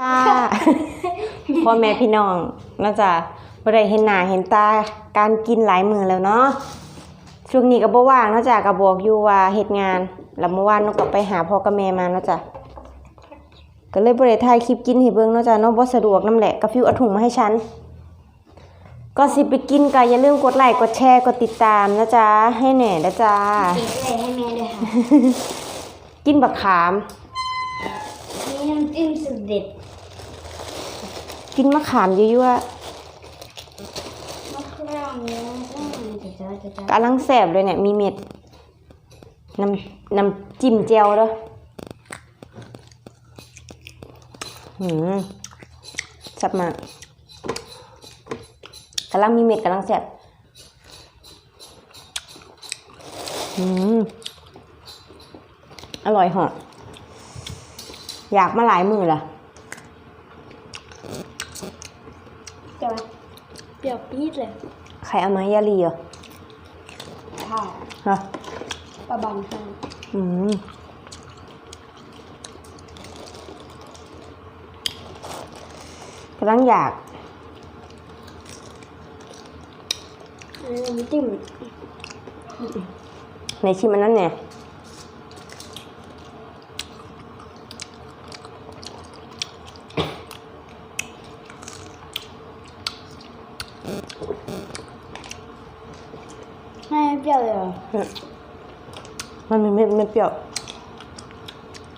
ค่ะพ่อแม่พี่น้องเราจะบ่ได้เห็นหน้าเห็นตาการกินหลายมือแล้วเนาะช่วงนี้ก็บ่ว่างเนาะจ้ะก็บอกอยู่ว่าเฮ็ดงาน แล้วเมื่อวานนกก็ไปหาพ่อกับแม่มาเนาะจ้ะก็เลยบ่ได้ถ่ายคลิปกินให้เบิ่งเนาะจ้ะเนาะบ่สะดวกนำแหละก็ฟิวเอาถุงมาให้ฉันก็สิไปกินก็อย่าลืมกดไลค์กดแชร์กดติดตามนะจ๊ะให้แหน่นะจ๊ะเก็บเลยให้แม่ด้วยค่ะกินบักขามนี่น้ำจิ้มสุดเด็ด กินมะขามยั่วมะขามเนี่ยอะๆกำลังแสบเลยเนี่ยมีเม็ดน้ำน้ำจิ้มแจ่วด้อหืมแซ่บมากกำลังมีเม็ดกำลังแสบหืมอร่อยหอะอยากมาหลายมือละจะเป รี้ยวปี๊ดเลยใครเอามาให้ยาลีเหรอค่ะฮะปลาบังค่ะอืมกำลังอยากอันนี้น้ำจิ้ม ในชิมอันนั้นเนี่ย ไม่เปรี้ยวเลยเหรอมันมีเม็ดเม็ดเปรี้ยว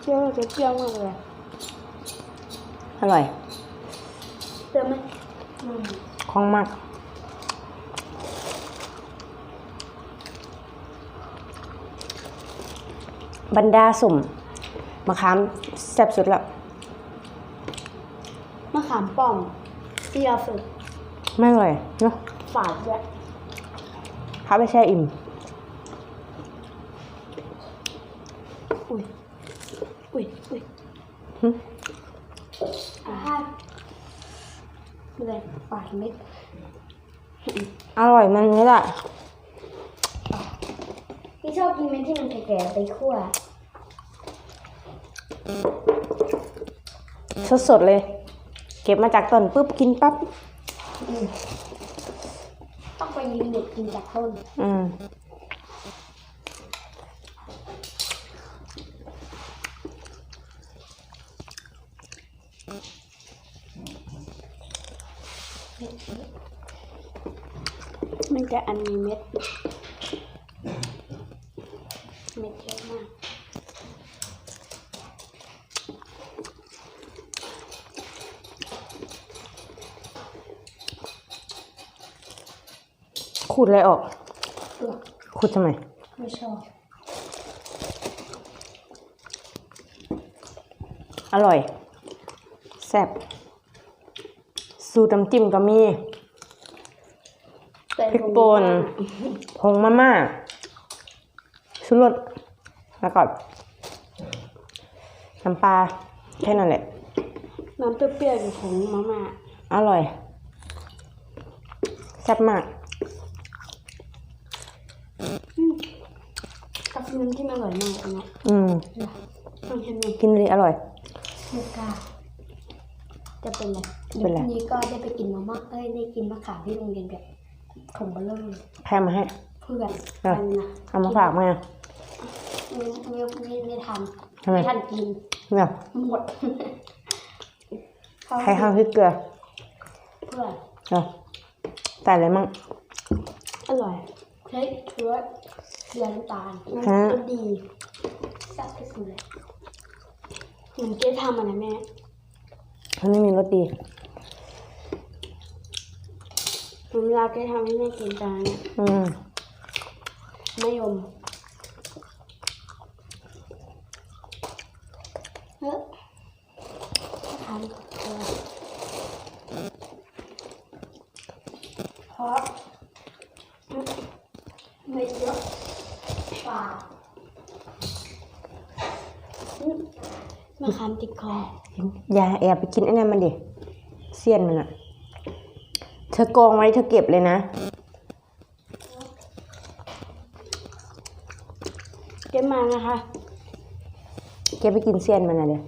เปรี้ยวจะเปรี้ยวมากเลยอร่อยเปรี้ยวไหมอืมคล่องมากบรรดาสุ่มมะขามแซ่บสุดแล้วมะขามป้อมเปรี้ยวสุด ไม่อร่อยเนาะฝาดด้วยพาไปแช่อิ่ม อุ้ย อุ้ย อุ้ยหึอ่าไม่เลยฝาดเม็ดอร่อยมันนี่แหละพี่ชอบกินเม็ดที่มันแก่ๆไปคั่วสดๆเลย เก็บมาจากต้นปุ๊บกินปั๊บ ต้องไปยืนเด็ดกินจากต้นอืมมันจะอันมีเม็ด เม็ดเยอะมาก ขูดอะไรออกเปลือก ขูดทำไม ไม่ชอบ อร่อย แซ่บ สูตรน้ำจิ้มก็มีแต่พริกป่นผงมาม่าชูรสแล้วก็น้ำปลาแค่นั้นแหละ น้ำเปรี้ยวๆอยู่ของมาม่าอร่อย แซ่บมาก กับ น้ำที่มันอร่อยมากอันเนี้ยอืมต้องเห็นไหมกินเลยอร่อย ไม่กล้าจะเป็นไรเป็นไรดี๋ยวพรุ่งนี้ก็ได้ไปกินมาม่าเอ้ยได้กินมะขามที่โรงเรียนแบบถุงเบลเลอร์แพรมาให้ เพื่อนเออกันนะเอามาฝากมาไม่ไม่ไม่ไม่ทันทำไมไม่ทันกินเนี่ยหมดใครข้าวพริกเกลือเพื่อนเนาะใส่อะไรมั่งอร่อยเฮ้ยเชื้อ เชื้อน้ำตาลฮะมันดีแซ่บที่สุดเลยเหมือนเจ๊ทำอะไรแม่มันไม่มีรสดีเหมือนเวลาเจ๊ทำให้แม่กินจานเนี่ยอืมมะยมเฮ้ยทานเออเพราะไม่เยอะปากอืม มะขามติดคออย่าแอบไปกินไอ้นั่นมันดิเสี้ยนมันอะเธอกองไว้เธอเก็บเลยนะ เก็บมานะคะ เก็บไปกินเสี้ยนมันอะเดี๋ยว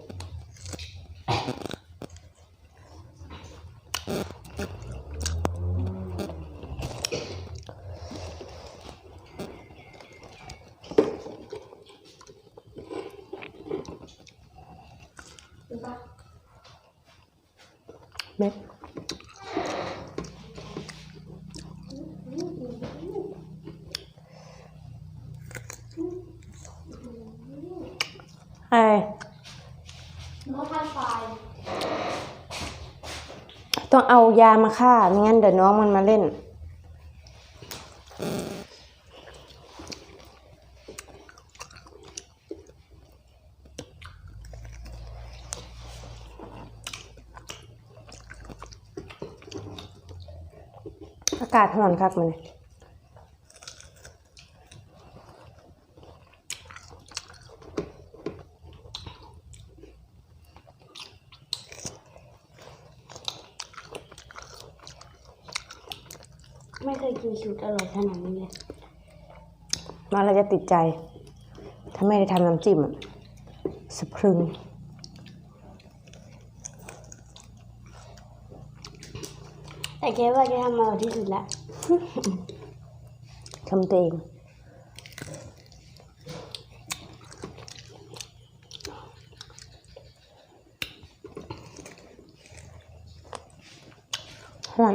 ไอ้โน้ตทันไฟต้องเอายามาฆ่าไม่งั้นเดี๋ยวน้องมันมาเล่น อากาศร้อนคักมันย ไม่เคยกินสูตรอร่อยขนาดนี้เลยมาเราจะติดใจ ถ้าไม่ได้ทำน้ำจิ้มอะสะพรึง แต่แกว่าแกทำอร่อยที่สุดละ ทำตัวเองห่อน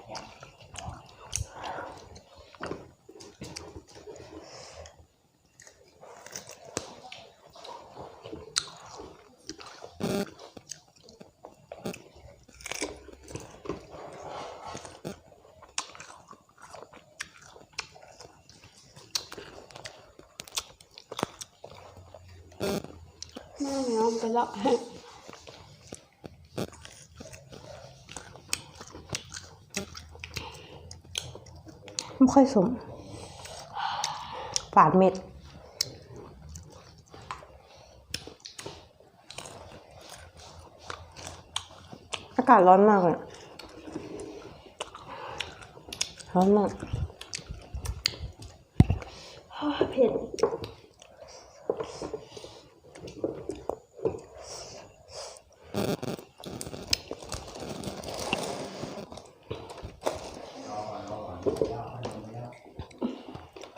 ไม่เหนียวไปแล้วไม่ค่อยสมฝาดเม็ดอากาศร้อนมากเลยร้อนมากเผ็ด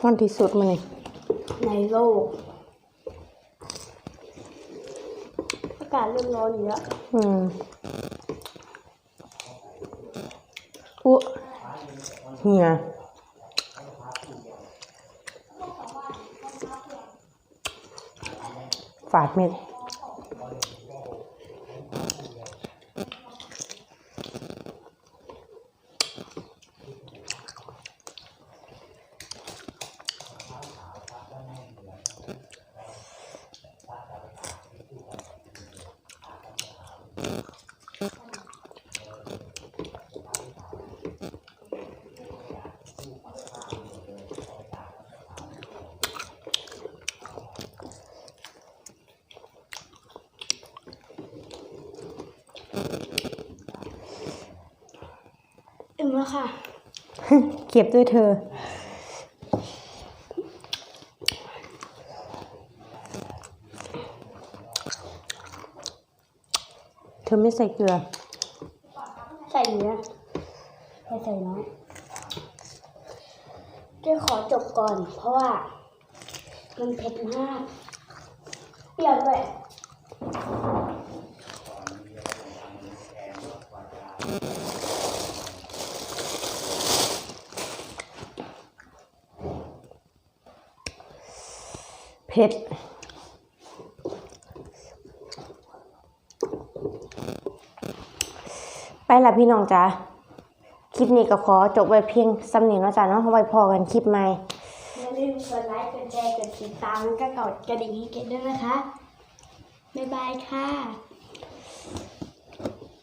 ร้อนที่สุดมาเลยในโลกอากาศเริ่มร้อนอยู่แล้วอืมอุ๊เหียฝาดเม็ด เก็บด้วยเธอ เธอไม่ใส่เกลือ ใส่เนื้อใส่ใส่น้อยเดี๋ยวขอจบก่อน เพราะว่า มันเผ็ดมากเปรี้ยวด้วย เผ็ดไปละพี่น้องจ้าคลิปนี้ก็ขอจบไว้เพียงสำเนียงนะจ้าเนาะไว้พอกันคลิปใหม่อย่าลืมกดไลค์กดแชร์กดติดตามก็กดกระดิ่งให้เกดด้วยนะคะ บ๊ายบายค่ะ